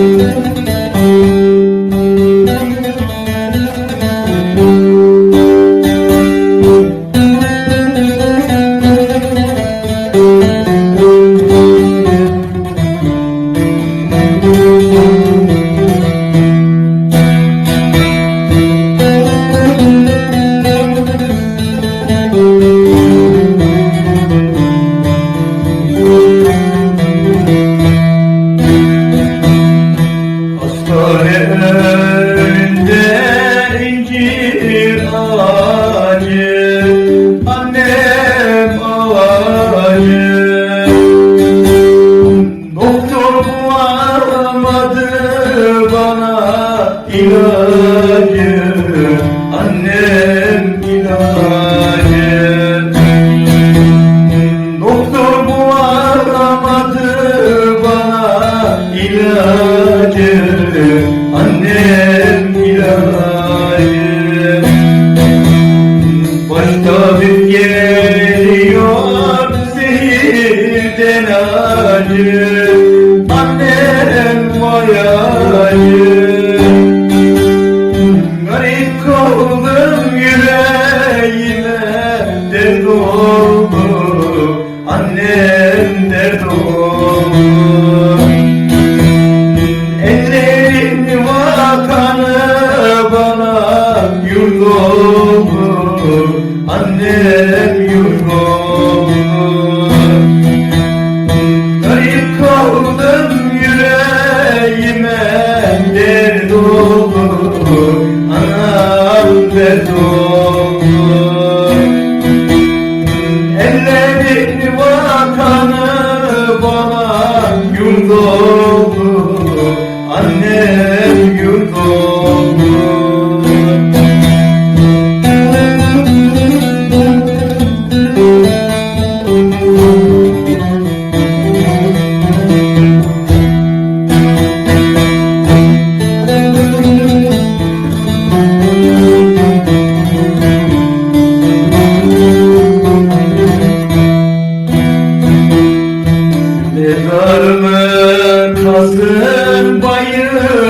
Música önünde incir ağacı Annem ağacı. Doktor varmadı bana ilacı Annem ilacı. birden ayır Annem vay ayır Garip kaldım yüreğime Dert oldu. Annem dert oldu. Ellerin vatanı bana yurt oldu. Annem tu Kızım bayır.